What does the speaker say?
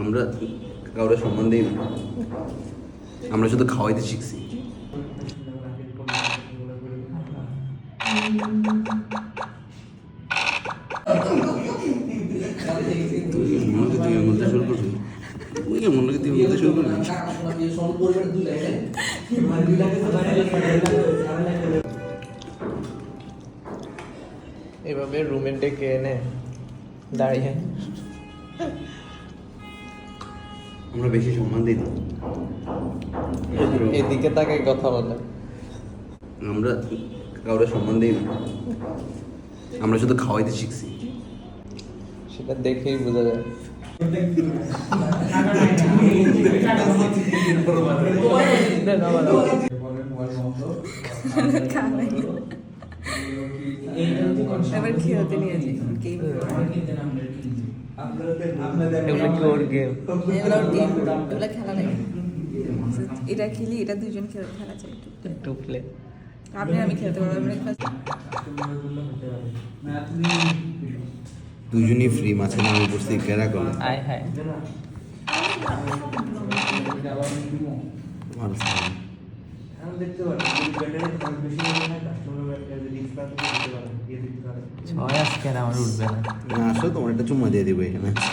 আমরা কাউরে সম্মান দিই না। আমরা শুধু খাওয়াইতে শিখছি। তুই মনে হয় তুই শুরু করবি? তুই মনে হয় বলতে শুরু করবি? এভাবে রুমে ডেকে এনে দাঁড়িয়ে। আমরা বেশি সম্মান দিই না। এদিকে তাকে কথা বলে। আমরা কাউরে সম্মান দিই না। আমরা শুধু খাওয়াইতে শিখছি। সেটা দেখেই বোঝা যায়। এবার খেলতে নিয়ে যাই এগুলো কি ওর গেম এগুলো গেম এগুলো খেলা লাগে। এটা খেলি এটা দুজন খেলা খেলা চাই টু প্লে আপনি আমি খেলতে পারব ব্রেকফাস্ট দুজনই ফ্রি মাঝে নামে পড়ছি কেরা করে আয় হায়। ভালো সালাম। ছয় আজকে আর আমার উঠবে না। না আসো তোমার একটা চুম্মা দিয়ে দিবো এখানে। আচ্ছা,